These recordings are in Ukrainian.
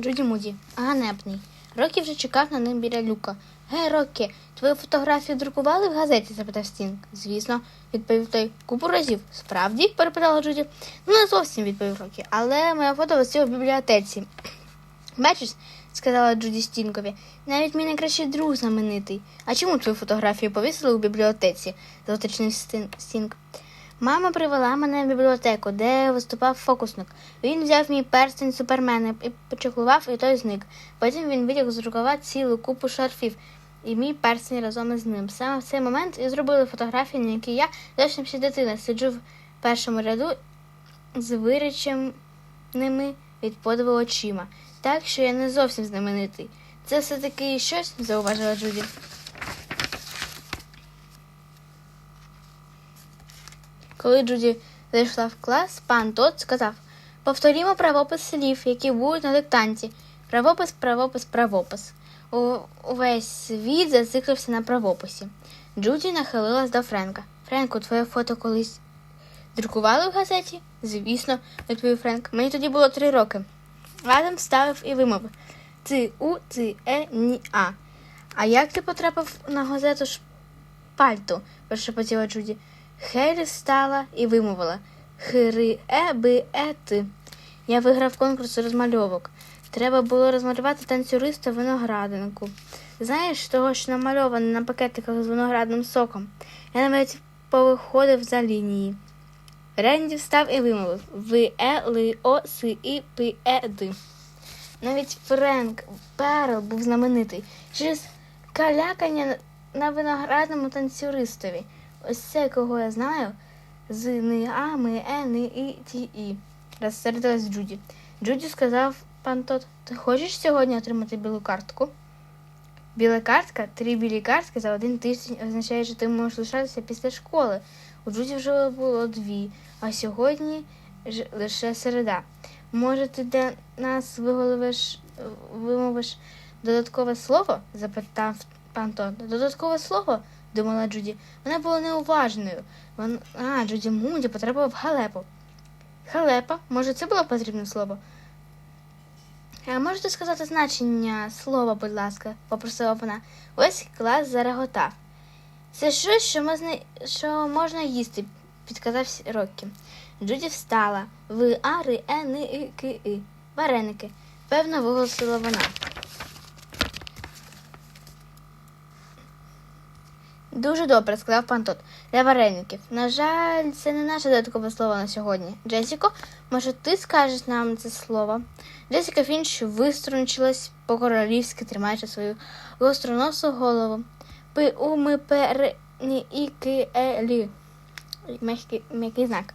Джуді Муді, ганебний. Рокі вже чекав на ним біля люка. Гей, Рокі, твою фотографію друкували в газеті? запитав Стінг. Звісно, відповів той. Купу разів. Справді? перепитала Джуді. Ну, не зовсім відповів Рокі, але моя фото висіла в бібліотеці. Бачиш, сказала Джуді Стінкові, навіть мій найкращий друг знаменитий. А чому твою фотографію повісили у бібліотеці? зауточнив Стін- Стінг. Мама привела мене в бібліотеку, де виступав фокусник. Він взяв мій перстень супермена і почеклував, і той зник. Потім він витяг з рукава цілу купу шарфів, і мій перстень разом із ним. Саме в цей момент і зробили фотографії, на якій я, зовсім ще дитина, сиджу в першому ряду з виреченими від подиву очима. Так що я не зовсім знаменитий. Це все-таки щось, зауважила Джуді. Коли Джуді зайшла в клас, пан Тот сказав: повторімо правопис слів, які будуть на диктанті. Правопис, правопис, правопис. Увесь світ зациклився на правописі. Джуді нахилилась до Френка. Френку, твоє фото колись друкували в газеті? Звісно, відповів Френк. Мені тоді було три роки. Адам вставив і вимовив Ци у ци е ні а. А як ти потрапив на газету шпальту? прошепотіла Джуді. Хелі встала і вимовила Хири е би е. Я виграв конкурс розмальовок. Треба було розмалювати танцюриста виноградинку. Знаєш, того, що намальоване на пакетиках з виноградним соком. Я навіть повиходив за лінії. Ренді встав і вимовив В е ли о си і пи е ди. Навіть Френк Перл був знаменитий через калякання на виноградному танцюристові. Ось це, кого я знаю, з ни а, ми, е, ни і ті і. Розсердилась Джуді. Джуді сказав пан Тот, ти хочеш сьогодні отримати білу картку? Біла картка, три білі картки за один тиждень означає, що ти можеш лишатися після школи. У Джуді вже було дві, а сьогодні ж лише середа. Може, ти для нас виголовиш, вимовиш додаткове слово? запитав пан Тот. Додаткове слово? Думала Джуді. Вона була неуважною. Вон... А, Джуді Муді потрапила в халепу. Халепа? Може, це було потрібне слово? А можете сказати значення слова, будь ласка, попросила вона. Ось клас зареготав. Це щось, що можна, що можна їсти, підказав Роккі. Джуді встала. Ви а, ри, е, ни, і, ки, і. Вареники. Певно, виголосила вона. Дуже добре, сказав пан Тот. Для вареників. На жаль, це не наше додаткове слово на сьогодні. Джесіко, може, ти скажеш нам це слово? Джесіка Фінч виструнчилась по-королівськи, тримаючи свою гостроносу голову. Пи у е. М'який знак.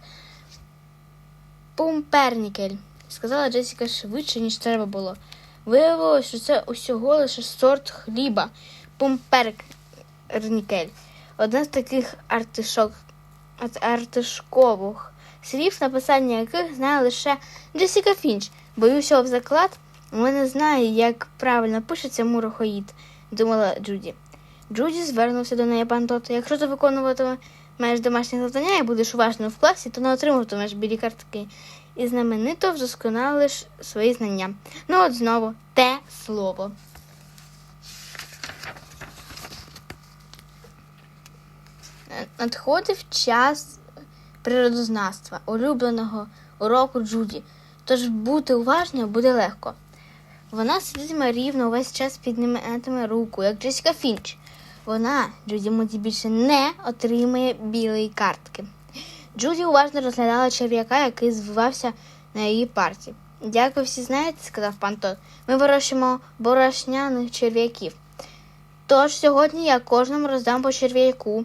Пумпернікель, сказала Джесіка швидше, ніж треба було. Виявилося, що це усього лише сорт хліба. Пумпернікель. Одна з таких артишок, артишкових слів, написання яких знає лише Джесіка Фінч. Боюся об заклад, вона знає, як правильно пишеться мурохоїд, думала Джуді. Джуді звернувся до неї пан Тото. Якщо ти виконуватимеш домашнє завдання і будеш уважним в класі, то не отримуватимеш білі картки. І знаменито вдосконалиш свої знання. Ну от знову те слово. Надходив час природознавства, улюбленого уроку Джуді. Тож бути уважною буде легко. Вона сидітиме рівно увесь час підніматиме руку, як Джесіка Фінч. Вона, Джуді Муді, більше не отримає білої картки. Джуді уважно розглядала черв'яка, який звивався на її парті. Як ви всі знаєте, сказав пан Тот, ми вирощуємо борошняних черв'яків. Тож сьогодні я кожному роздам по черв'яку,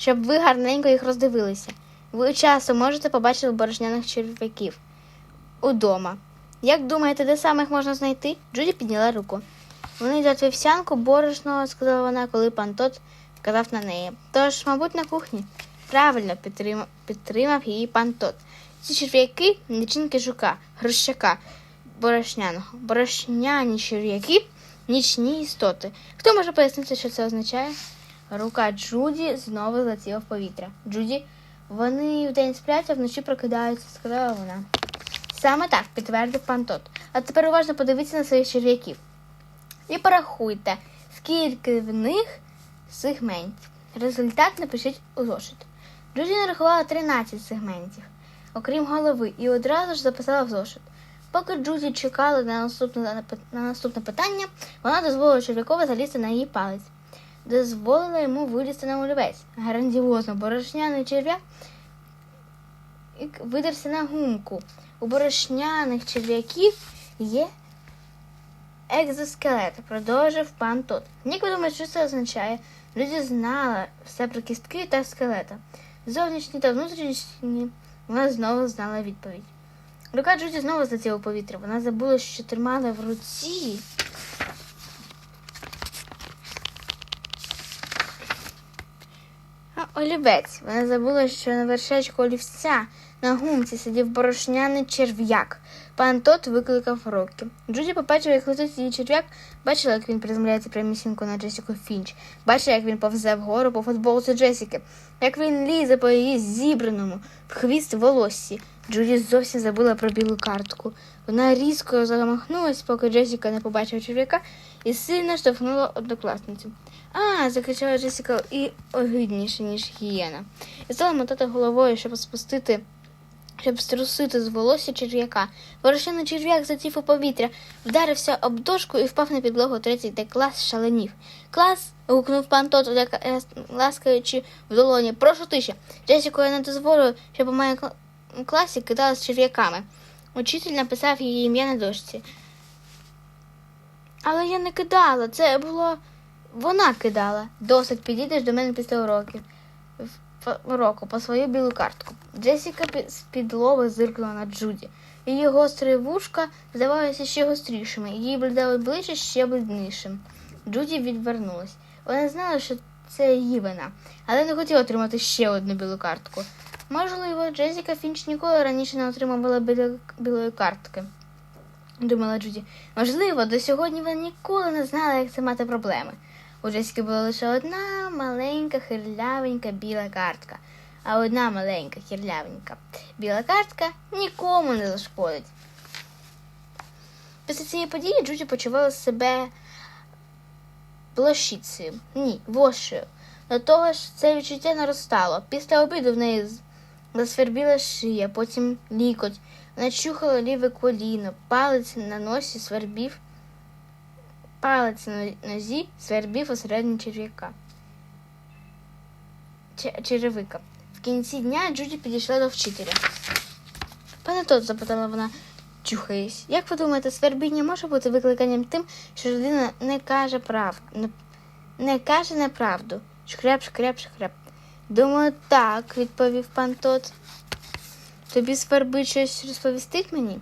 щоб ви гарненько їх роздивилися. Ви часто можете побачити борошняних черв'яків удома. Як думаєте, де саме їх можна знайти? Джуді підняла руку. Вони йдуть вівсянку борошно, сказала вона, коли пан Тот вказав на неї. Тож, мабуть, на кухні. Правильно підтримав, підтримав її пан Тот. Ці черв'яки личинки жука, грощака, борошняного. Борошняні черв'яки нічні істоти. Хто може пояснити, що це означає? Рука Джуді знову злетіла в повітря. Джуді, вони вдень сплять, а вночі прокидаються, сказала вона. Саме так, підтвердив пан Тот. А тепер уважно подивіться на своїх черв'яків. І порахуйте, скільки в них сегментів. Результат напишіть у зошит. Джуді нарахувала 13 сегментів, окрім голови, і одразу ж записала в зошит. Поки Джуді чекала на наступне, на наступне питання, вона дозволила черв'якові залізти на її палець. Дозволила йому вилізти на олівець. Грандіозно борошняний черв'як видерся на гумку. У борошняних черв'яків є екзоскелет, продовжив пан Тот. Ви думаєте, що це означає? Люди знала все про кістки та скелета. Зовнішні та внутрішні вона знову знала відповідь. Рука Джуді знову злетіла у повітря. Вона забула, що тримала в руці. Олівець. Вона забула, що на вершечку олівця на гумці сидів борошняний черв'як. Пан Тот викликав Рокі. Джуді побачила, як летить її черв'як, бачила, як він приземляється прямісінько на Джесіку Фінч, бачила, як він повзе вгору по футболці Джесіки, як він лізе по її зібраному в хвіст волоссі. Джуді зовсім забула про білу картку. Вона різко замахнулась, поки Джесіка не побачила черв'яка, і сильно штовхнула однокласницю. А, закричала Джесіка і огидніше, ніж гієна. І стала мотати головою, щоб спустити щоб струсити з волосся черв'яка. Ворошений черв'як затів у повітря, вдарився об дошку і впав на підлогу третій де клас шаленів. Клас. гукнув пан Тот, ласкаючи в долоні. Прошу тиші. Джесіко, я не дозволю, щоб у моєму класі кидали з черв'яками. Учитель написав її ім'я на дошці. Але я не кидала, це було. Вона кидала. Досить підійдеш до мене після уроків. Уроку по свою білу картку. Джесіка пі- з-під лоби зиркнула на Джуді. Її гострі вушка здавалися ще гострішими, її бліде обличчя ще бліднішим. Джуді відвернулась. Вона знала, що це її вина, але не хотіла отримати ще одну білу картку. Можливо, Джесіка Фінч ніколи раніше не отримувала біло- білої картки, думала Джуді. Можливо, до сьогодні вона ніколи не знала, як це мати проблеми. У Джесіки була лише одна маленька хирлявенька біла картка, а одна маленька хирлявенька біла картка нікому не зашкодить. Після цієї події Джуді почувала себе блощицею, ні, вошею. До того ж, це відчуття наростало. Після обіду в неї засвербіла шия, потім лікоть. Вона чухала ліве коліно, палець на носі свербів, палець на нозі свербів осередині черв'яка. Черевика. В кінці дня Джуді підійшла до вчителя. Пане тот, запитала вона, чухаясь, як ви думаєте, свербіння може бути викликанням тим, що людина не каже правду, не, не каже неправду? Шкряп, шкряп, шкряп. Думаю, так, відповів пан тот. Тобі свербить щось розповісти мені?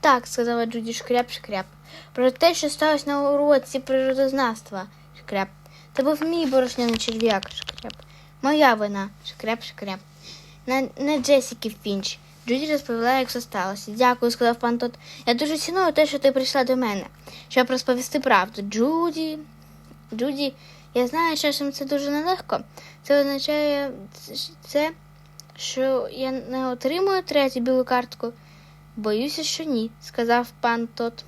Так, сказала Джуді шкряп, шкряп. Про те, що сталося на уроці природознавства. Шкряп. Це був мій борошняний черв'як, шкряп. Моя вина, шкряп, шкряп. На, не Джесіки Фінч. Джуді розповіла, як все сталося. Дякую, сказав пан Тот. Я дуже ціную те, що ти прийшла до мене, щоб розповісти правду. Джуді. Джуді, я знаю, часом це дуже нелегко. Це означає це, що я не отримую третю білу картку. Боюся, що ні, сказав пан Тот.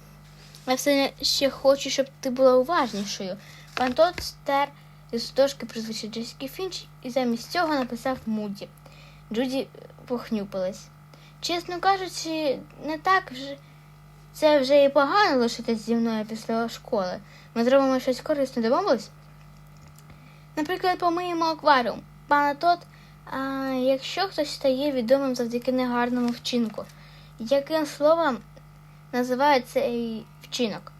Я все ще хочу, щоб ти була уважнішою. Пан Тот стер із дошки прізвище Джесіки Фінч і замість цього написав Муді. Джуді похнюпилась. Чесно кажучи, не так вже. Це вже і погано лишитись зі мною після школи. Ми зробимо щось корисне, домовились? Наприклад, помиємо акваріум. Пане Тот, а якщо хтось стає відомим завдяки негарному вчинку, яким словом називають цей вчинок?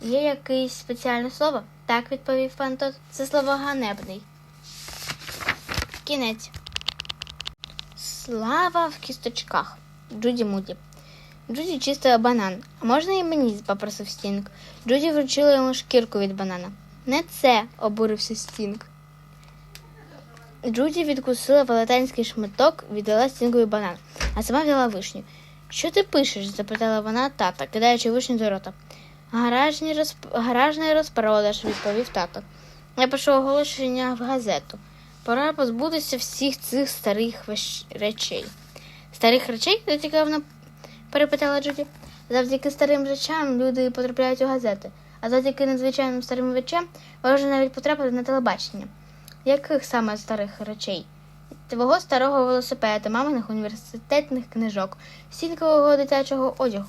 Є якесь спеціальне слово? Так, відповів пан Тот. Це слово ганебний. Кінець. Слава в кісточках. Джуді Муді. Джуді чистила банан. А можна і мені? попросив Стінг. Джуді вручила йому шкірку від банана. Не це, обурився Стінг. Джуді відкусила велетенський шматок, віддала Стінгові банан, а сама взяла вишню. Що ти пишеш? запитала вона тата, кидаючи вишню до рота. Гаражні розп... Гаражний розпродаж, відповів тато. Я пишу оголошення в газету. Пора позбутися всіх цих старих вещ- речей. Старих речей? зацікавлено перепитала Джуді. Завдяки старим речам люди потрапляють у газети, а завдяки надзвичайним старим речам можна навіть потрапити на телебачення. Яких саме старих речей? Твого старого велосипеда, маминих університетних книжок, стінкового дитячого одягу.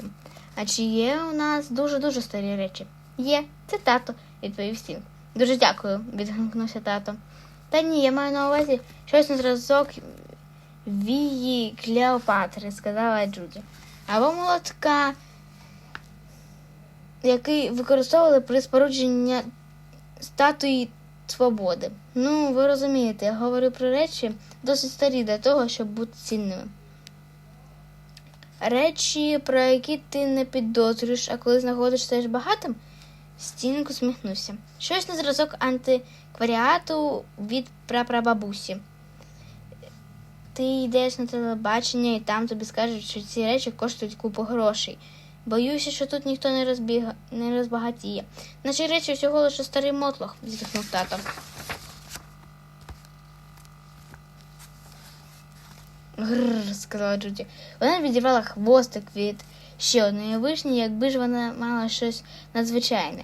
А чи є у нас дуже-дуже старі речі? Є, це тато, відповів Стінг. Дуже дякую, відгукнувся тато. Та ні, я маю на увазі щось на зразок вії Клеопатри, сказала Джуді. Або молотка, який використовували при спорудженні статуї свободи. Ну, ви розумієте, я говорю про речі досить старі для того, щоб бути цінними. Речі, про які ти не підозрюєш, а коли знаходишся ж багатим, Стінг усміхнувся. Щось на зразок антикваріату від прапрабабусі. Ти йдеш на телебачення і там тобі скажуть, що ці речі коштують купу грошей. Боюся, що тут ніхто не, розбіга... не розбагатіє. Наші речі всього лише старий мотлох, зітхнув тато. Гррр, сказала Джуді. Вона відірвала хвостик від ще одної вишні, якби ж вона мала щось надзвичайне.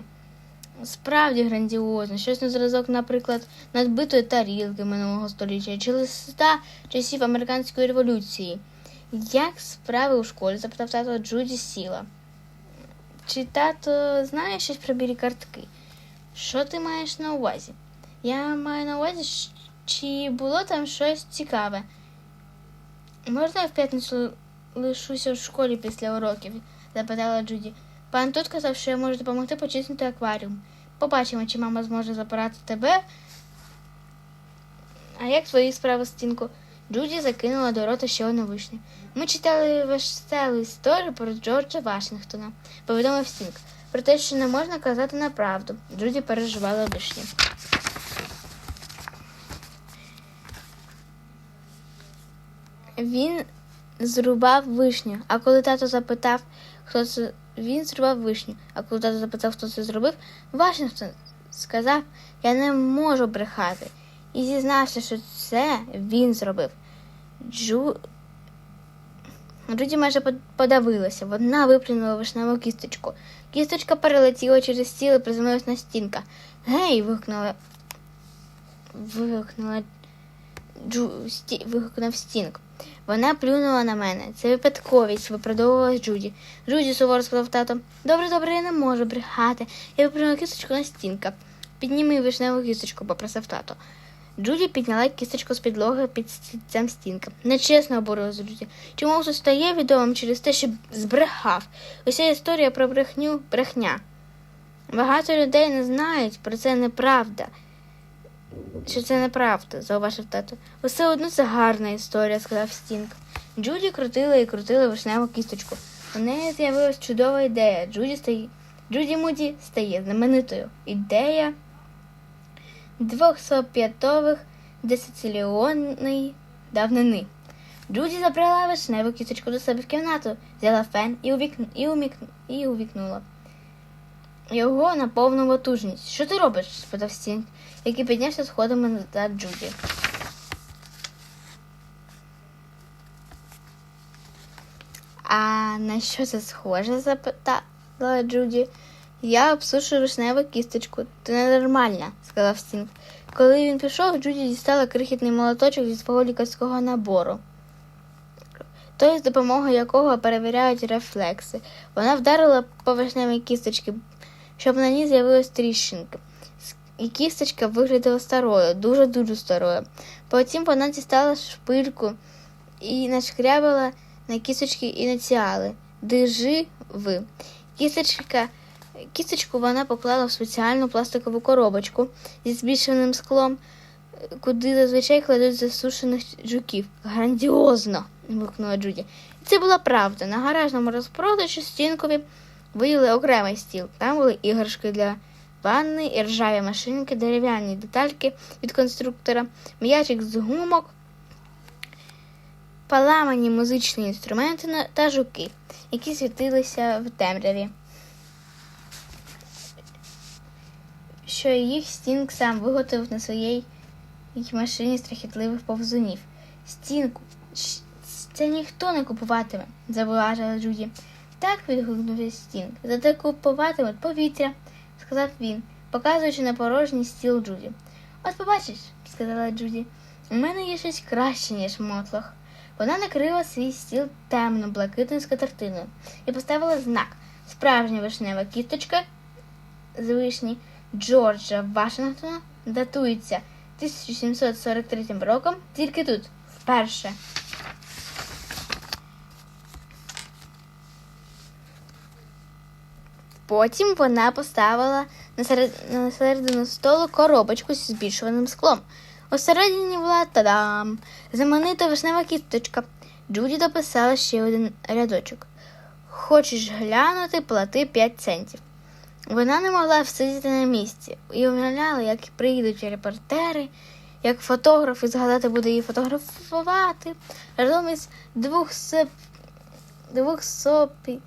Справді грандіозно, щось на зразок, наприклад, надбитої тарілки минулого століття чи листа часів американської революції. Як справи у школі? запитав тато Джуді сіла. Чи тато знає щось про білі картки? Що ти маєш на увазі? Я маю на увазі, чи було там щось цікаве. Можна я в п'ятницю лишуся в школі після уроків? запитала Джуді. Пан тут казав, що я можу допомогти почистити акваріум. Побачимо, чи мама зможе забирати тебе. А як твої справи, стінку? Джуді закинула до рота ще одну вишню. Ми читали веселу історію про Джорджа Вашингтона, повідомив Стінг. Про те, що не можна казати неправду. Джуді переживала вишні. Він зрубав вишню, а коли тато запитав, хто це. Він зрубав вишню, а коли тато запитав, хто це зробив, Вашингтон сказав, я не можу брехати. І зізнався, що це він зробив. Джу... Джуді майже под- подавилася. Вона виплюнула вишневу кісточку. Кісточка перелетіла через стіл і приземлилась на стінка. Гей. вигукнула. Вигукнула Джу... Сті... вигукнув стінг. Вона плюнула на мене. Це випадковість, виправдовувалась Джуді. Джуді суворо сказав тато. Добре, добре, я не можу брехати. Я виплюнула кісточку на стінка. Підніми вишневу кісточку, попросив тато. Джуді підняла кісточку з підлоги під стільцем стінка. Нечесно обурилася Джуді. Чому все стає відомим через те, що збрехав? Уся історія про брехню брехня. Багато людей не знають, про це неправда. Що це неправда, зауважив тато. Усе одно це гарна історія, сказав Стінг. Джуді крутила і крутила вишневу кісточку. У неї з'явилась чудова ідея. Джуді стає. Джуді Муді стає знаменитою. Ідея двохсоп'ятових десятиліонної давнини. Джуді забрала вишневу кісточку до себе в кімнату, взяла фен і, увікн... і, умік... і увікнула. Його на повну потужність. Що ти робиш? спитав Стінг, який піднявся сходами назад Джуді. А на що це схоже? запитала Джуді. Я обсушую вишневу кісточку. Ти ненормальна, сказав Стінг. Коли він пішов, Джуді дістала крихітний молоточок зі свого лікарського набору. Той, з допомогою якого перевіряють рефлекси. Вона вдарила по вишневій кісточці, щоб на ній з'явилась тріщинки. І кісточка виглядала старою, дуже-дуже старою. Потім вона дістала шпильку і нашкрябала на кісточки ініціали. Дижи ви. Кісточка, кісточку вона поклала в спеціальну пластикову коробочку зі збільшеним склом, куди зазвичай кладуть засушених жуків. Грандіозно! вигукнула Джуді. І це була правда. На гаражному розпродажі стінкові виїли окремий стіл. Там були іграшки для ванни, і ржаві машинки, дерев'яні детальки від конструктора, м'ячик з гумок, поламані музичні інструменти та жуки, які світилися в темряві. Що їх Стінг сам виготовив на своїй машині страхітливих повзунів. Стінку, Це ніхто не купуватиме, зауважила Джуді. Так відгукнувся Стінг. Зате купуватимуть повітря, сказав він, показуючи на порожній стіл Джуді. От побачиш, сказала Джуді, у мене є щось краще, ніж мотлох. Вона накрила свій стіл темно-блакитною скатертиною і поставила знак справжня вишнева кісточка з вишні Джорджа Вашингтона датується 1743 роком тільки тут, вперше. Потім вона поставила на, серед... на середину столу коробочку зі збільшуваним склом. Усередині була тадам! Знаменита вишнева кісточка. Джуді дописала ще один рядочок. Хочеш глянути, плати 5 центів. Вона не могла всидіти на місці і уявляла, як приїдуть репортери, як фотограф і згадати буде її фотографувати разом із двохсоп... двохсопі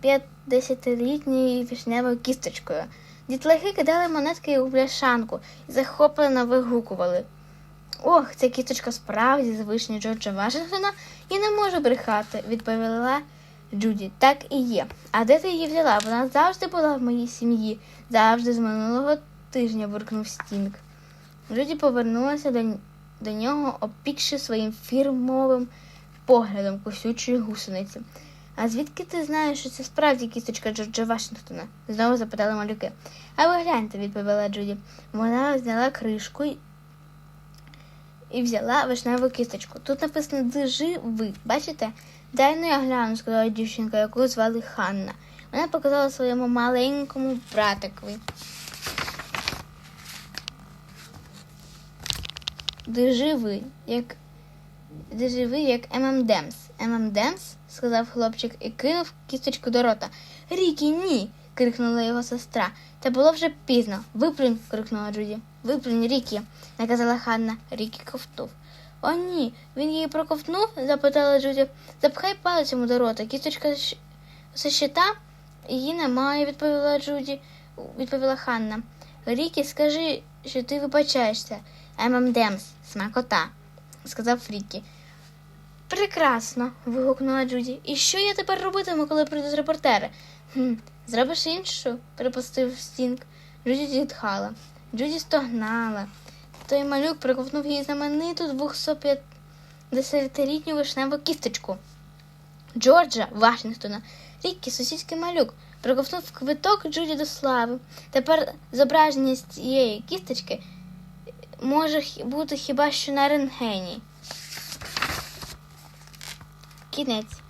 п'ятдесятилітньою вишневою кісточкою. Дітлахи кидали монетки у бляшанку і захоплено вигукували. Ох, ця кісточка справді з вишні Джорджа Вашингтона і не може брехати, відповіла Джуді. Так і є. А де ти її взяла? Вона завжди була в моїй сім'ї, завжди з минулого тижня буркнув Стінг. Джуді повернулася до, до нього, опікши своїм фірмовим поглядом кусючої гусениці. А звідки ти знаєш, що це справді кісточка Джорджа Вашингтона? знову запитали малюки. А ви гляньте, відповіла Джуді. Вона зняла кришку і взяла вишневу кісточку. Тут написано «Держи ви. Бачите? Дай ну я гляну, сказала дівчинка, яку звали Ханна. Вона показала своєму маленькому братикові. Держи ви, як Держи ви, як ММДемс. ММДемс, сказав хлопчик і кинув кісточку до рота. Рікі, ні. крикнула його сестра. Та було вже пізно. Виплюнь, крикнула Джуді. Виплюнь, Рікі, наказала Ханна. Рікі ковтнув. О, ні, він її проковтнув? запитала Джуді. Запхай палець йому до рота. Кісточка зі щита? Її немає, відповіла Джуді, відповіла Ханна. Рікі, скажи, що ти вибачаєшся. ММДемс, смакота, сказав Рікі. Прекрасно. вигукнула Джуді. І що я тепер робитиму, коли прийдуть репортери? Хм, зробиш іншу, припустив Стінг. Джуді зітхала. Джуді стогнала. Той малюк приковтнув її знамениту 250-літню вишневу кісточку. Джорджа Вашингтона, рідкий сусідський малюк, проковтнув квиток Джуді до слави. Тепер зображення з цієї кісточки може бути хіба що на рентгені. Кінець.